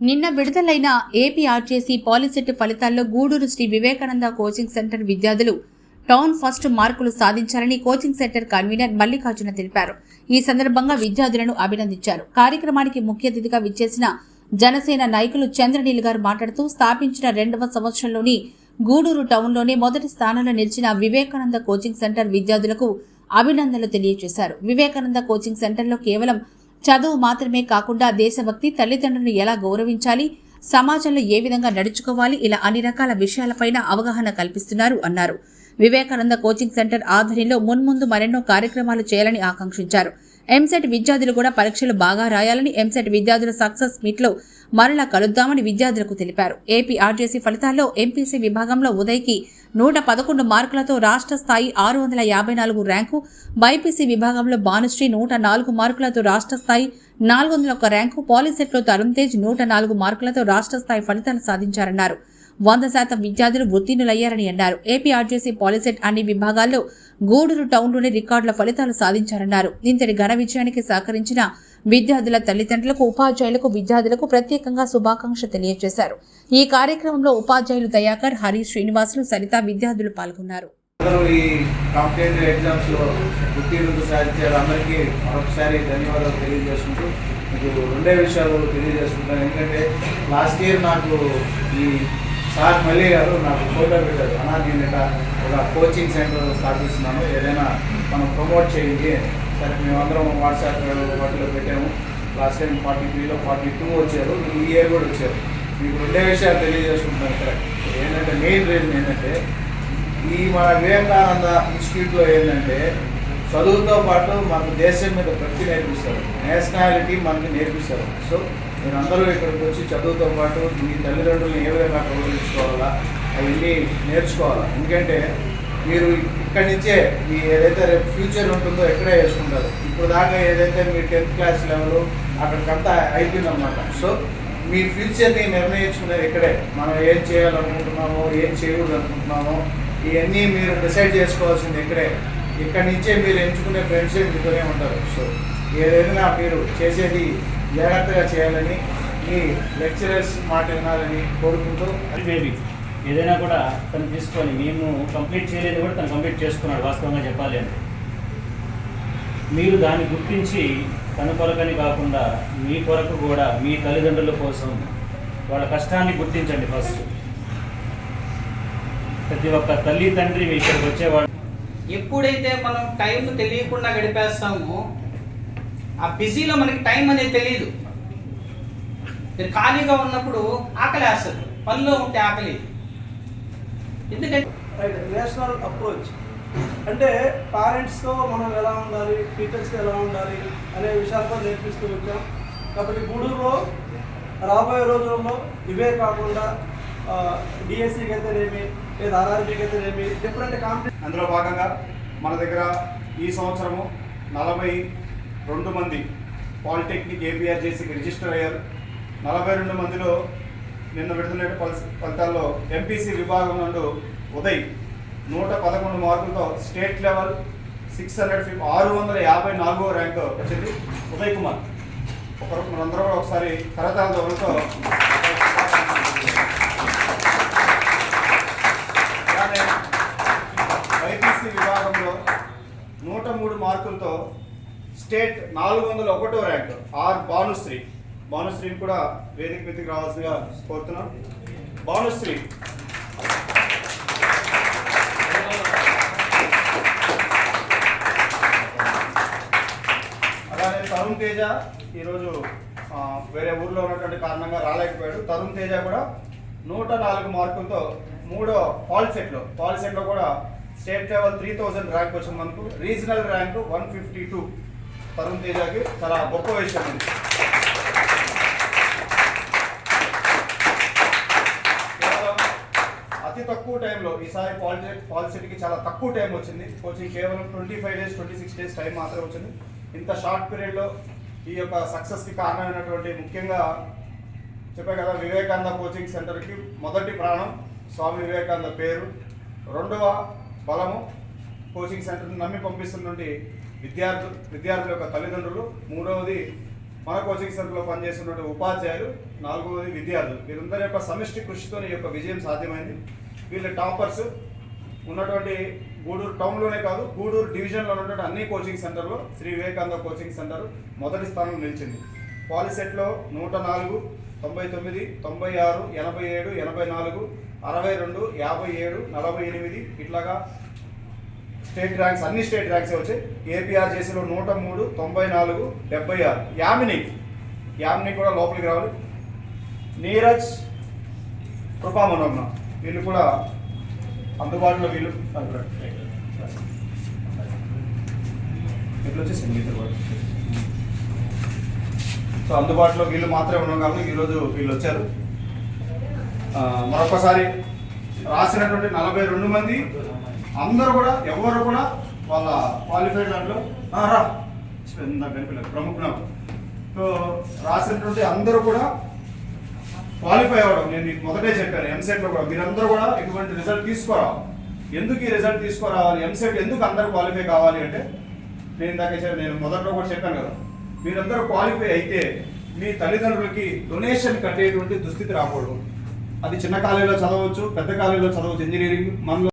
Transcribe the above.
నిన్న విడుదలైన APRJC POLYCET ఫలితాల్లో గూడూరు శ్రీ వివేకానంద కోచింగ్ సెంటర్ విద్యార్థులు టౌన్ ఫస్ట్ మార్కులు సాధించారని కోచింగ్ సెంటర్ కన్వీనర్ మల్లికార్జున తెలిపారు. ఈ సందర్భంగా విద్యార్థులను అభినందించారు. కార్యక్రమానికి ముఖ్య అతిథిగా విచ్చేసిన జనసేన నాయకులు చంద్రనీల్ గారు మాట్లాడుతూ స్థాపించిన రెండవ సంవత్సరంలోని గూడూరు టౌన్లోనే మొదటి స్థానంలో నిలిచిన వివేకానంద కోచింగ్ సెంటర్ విద్యార్థులకు అభినందనలు తెలియజేశారు. వివేకానంద కోచింగ్ సెంటర్లో కేవలం చదువు మాత్రమే కాకుండా దేశభక్తి తల్లిదండ్రులను ఎలా గౌరవించాలి సమాజంలో ఏ విధంగా నడుచుకోవాలి ఇలా అన్ని రకాల విషయాలపైన అవగాహన కల్పిస్తున్నారు అన్నారు. వివేకానంద కోచింగ్ సెంటర్ ఆధ్వర్యంలో మున్ముందు మరెన్నో కార్యక్రమాలు చేయాలని ఆకాంక్షించారు. ఎంసెట్ విద్యార్థులు కూడా పరీక్షలు బాగా రాయాలని ఎంసెట్ విద్యార్థుల సక్సెస్ మీట్లో మరలా కలుద్దామని విద్యార్థులకు తెలిపారు. ఏపీ ఆర్జేసీ ఫలితాల్లో ఎంపీసీ విభాగంలో ఉదయ్కి నూట పదకొండు మార్కులతో రాష్ట్ర స్థాయి ఆరు వందల యాభై నాలుగు ర్యాంకు బైపీసీ విభాగంలో భానుశ్రీ నూట నాలుగు మార్కులతో రాష్ట్ర స్థాయి నాలుగు వందల ఒక్క ర్యాంకు పాలిసెట్లో తరుణ్ తేజ్ నూట నాలుగు మార్కులతో రాష్ట్ర స్థాయి ఫలితాలు సాధించారన్నారు. వంద శాతం విద్యార్థులు ఉత్తీర్ణులయ్యారని అన్నారు. ఏపీ ఆర్జేసీ పాలిసెట్ అన్ని విభాగాల్లో గూడూరు టౌన్లోని రికార్డుల ఫలితాలు సాధించారన్నారు. ఇంతటి ఘన విజయానికి సహకరించిన విద్యార్థుల తల్లిదండ్రులకు ఉపాధ్యాయులకు విద్యార్థులకు ప్రత్యేకంగా శుభాకాంక్ష తెలియజేశారు. ఈ కార్యక్రమంలో ఉపాధ్యాయులు దయాకర్ హరి శ్రీనివాసులు సరిత విద్యార్థులు పాల్గొన్నారు. ఈ కాంపిటేటివ్ ఎగ్జామ్స్లో ఉత్తీర్ణత సాధించారు. అందరికీ మరొకసారి ధన్యవాదాలు తెలియజేసుకుంటూ మీకు రెండే విషయాలు తెలియజేసుకుంటాను. ఎందుకంటే లాస్ట్ ఇయర్ నాకు ఈ సార్ మళ్ళీ గారు నాకు ఫోటో పెట్టారు. అన్నా నేను ఒక కోచింగ్ సెంటర్ స్థాపిస్తున్నాను. ఏదైనా మనం ప్రమోట్ చేయండి సరే మేమందరం వాట్సాప్ వాటిలో పెట్టాము. లాస్ట్ టైం ఫార్టీ త్రీలో ఫార్టీ టూ వచ్చారు ఈ ఇయర్ కూడా వచ్చారు. మీకు రెండే విషయాలు తెలియజేసుకుంటున్నాను ఇక్కడ ఏంటంటే మెయిన్ రీజన్ ఏంటంటే ఈ మన వివేకానంద ఇన్స్టిట్యూట్లో ఏంటంటే చదువుతో పాటు మనకు దేశం మీద ప్రతి నేర్పిస్తారు. నేషనాలిటీ మనకి నేర్పిస్తారు. సో మీరందరూ ఇక్కడికి వచ్చి చదువుతో పాటు మీ తల్లిదండ్రులను ఏ విధంగా గౌరవించుకోవాలా అవన్నీ నేర్చుకోవాలా. ఎందుకంటే మీరు ఇక్కడి నుంచే మీ ఏదైతే రేపు ఫ్యూచర్ ఉంటుందో ఎక్కడే వేసుకుంటారు? ఇప్పుడు దాకా ఏదైతే మీ టెన్త్ క్లాస్ లెవెల్ అక్కడికంతా అయిపోయిందన్నమాట. సో మీ ఫ్యూచర్ని నిర్ణయించుకునేది ఇక్కడే. మనం ఏం చేయాలనుకుంటున్నామో ఏం చేయకూడదు అనుకుంటున్నామో ఇవన్నీ మీరు డిసైడ్ చేసుకోవాల్సింది ఇక్కడే. ఇక్కడి నుంచే మీరు ఎంచుకునే ఫ్రెండ్స్ మీతోనే ఉంటారు. సో ఏదైనా మీరు చేసేది జాగ్రత్తగా చేయాలని మీ లెక్చరర్స్ మాట వినాలని కోరుకుంటూ అది ఏదైనా కూడా తను తీసుకొని మేము కంప్లీట్ చేయలేదు కూడా తను కంప్లీట్ చేసుకున్నాడు వాస్తవంగా చెప్పాలి అంటే. మీరు దాన్ని గుర్తించి తన కొరకని కాకుండా మీ కొరకు కూడా మీ తల్లిదండ్రుల కోసం వాళ్ళ కష్టాన్ని గుర్తించండి ఫస్ట్ ప్రతి ఒక్క తల్లి తండ్రి మీ ఇక్కడికి వచ్చేవాడు. ఎప్పుడైతే మనం టైం తెలియకుండా గడిపేస్తామో ఆ బిజీలో మనకి టైం అనేది తెలియదు మీరు ఖాళీగా ఉన్నప్పుడు ఆకలి వేస్తుంది పనిలో ఉంటే ఆకలి. ఎందుకంటే రైట్ నేషనల్ అప్రోచ్ అంటే పేరెంట్స్తో మనం ఎలా ఉండాలి? టీచర్స్తో ఎలా ఉండాలి? అనే విషయాలతో నేర్పిస్తూ వచ్చాం. కాబట్టి గూడూరులో రాబోయే రోజుల్లో ఇవే కాకుండా డిఎస్సికి అయితేనేమి లేదా ఆర్ఆర్బీకి అయితేనేమి డిఫరెంట్ కాంపిటీ అందులో భాగంగా మన దగ్గర ఈ సంవత్సరము నలభై రెండు మంది పాలిటెక్నిక్ ఏపీఆర్ చేసి రిజిస్టర్ అయ్యారు. నలభై రెండు మందిలో నిన్న విడుదలైన ఫలితాల్లో ఎంపీసీ విభాగం నుండి ఉదయ్ నూట పదకొండు మార్కులతో state level six hundred fifty ఆరు వందల యాభై నాలుగో ర్యాంక్ వచ్చింది ఉదయ్ కుమార్. ఒకరు మనందరూ కూడా ఒకసారి కరతాల దొరలతో వైపీసీ విభాగంలో నూట మూడు మార్కులతో స్టేట్ నాలుగు వందల ఒకటో ర్యాంక్ ఆర్. భానుశ్రీ భానుశ్రీని కూడా వేదిక మీదకి రావాల్సిందిగా కోరుతున్నాం. భానుశ్రీ. అలానే తరుణ్ తేజ ఈరోజు వేరే ఊర్లో ఉన్నటువంటి కారణంగా రాలేకపోయాడు. తరుణ్ తేజ కూడా నూట నాలుగు మార్కులతో మూడో పాల్ సెట్లో పాల్ సెట్లో కూడా state level three thousand rank వచ్చింది మనకు regional rank one fifty two Tarun తేజాకి చాలా గొప్ప విషయం తక్కువ టైంలో ఈసారి పాలిటెక్ పాలసీకి చాలా తక్కువ టైం వచ్చింది. కోచింగ్ కేవలం twenty five days twenty six days time మాత్రమే వచ్చింది. ఇంత షార్ట్ పీరియడ్లో ఈ యొక్క సక్సెస్కి కారణమైనటువంటి ముఖ్యంగా చెప్పే కదా వివేకానంద కోచింగ్ సెంటర్కి మొదటి ప్రాణం స్వామి వివేకానంద పేరు. రెండవ బలము కోచింగ్ సెంటర్ని నమ్మి పంపిస్తున్నటువంటి విద్యార్థు విద్యార్థుల యొక్క తల్లిదండ్రులు. మూడవది మన కోచింగ్ సెంటర్లో పనిచేస్తున్నటువంటి ఉపాధ్యాయులు. నాలుగవది విద్యార్థులు. వీరందరి యొక్క సమిష్టి కృషితో ఈ యొక్క విజయం సాధ్యమైంది. వీళ్ళ టాపర్స్ ఉన్నటువంటి గూడూరు టౌన్లోనే కాదు గూడూరు డివిజన్లో ఉన్నటువంటి అన్ని కోచింగ్ సెంటర్లో శ్రీ వివేకానంద కోచింగ్ సెంటర్ మొదటి స్థానం నిలిచింది. పాలిసెట్లో నూట నాలుగు తొంభై తొమ్మిది తొంభై ఆరు ఎనభై ఏడు ఎనభై నాలుగు అరవై రెండు యాభై ఏడు నలభై ఎనిమిది ఇట్లాగా స్టేట్ ర్యాంక్స్ అన్ని స్టేట్ ర్యాంక్స్ వచ్చాయి. ఏపీఆర్ చేసిలో నూట మూడు తొంభై నాలుగు డెబ్బై ఆరు. యామిని యామిని కూడా లోపలికి రావాలి. నీరజ్ కృపామనోజ్ఞ వీళ్ళు కూడా అందుబాటులో వీళ్ళు ఎట్లా వచ్చి సంగీత కూడా. సో అందుబాటులో వీళ్ళు మాత్రమే ఉన్నాం కాబట్టి ఈరోజు వీళ్ళు వచ్చారు. మరొకసారి రాసినటువంటి నలభై రెండు మంది అందరూ కూడా ఎవరు కూడా వాళ్ళ క్వాలిఫైడ్ దాంట్లో. రా. ఇందాక కనిపించలేదు. ప్రముఖులు. సో రాసినటువంటి అందరూ కూడా క్వాలిఫై అవ్వడం. నేను మీకు మొదటే చెప్పాను ఎంసెట్లో కూడా. మీరందరూ కూడా ఇటువంటి రిజల్ట్ తీసుకురావాలి. ఎందుకు ఈ రిజల్ట్ తీసుకురావాలి? ఎంసెట్ ఎందుకు అందరూ క్వాలిఫై కావాలి అంటే నేను ఇందాక నేను మొదట్లో కూడా చెప్పాను కదా. మీరందరూ క్వాలిఫై అయితే మీ తల్లిదండ్రులకి డొనేషన్ కట్టేటువంటి దుస్థితి రాకూడదు. అది చిన్న కాలేజీలో చదవచ్చు పెద్ద కాలేజీలో చదవచ్చు ఇంజనీరింగ్ మనలో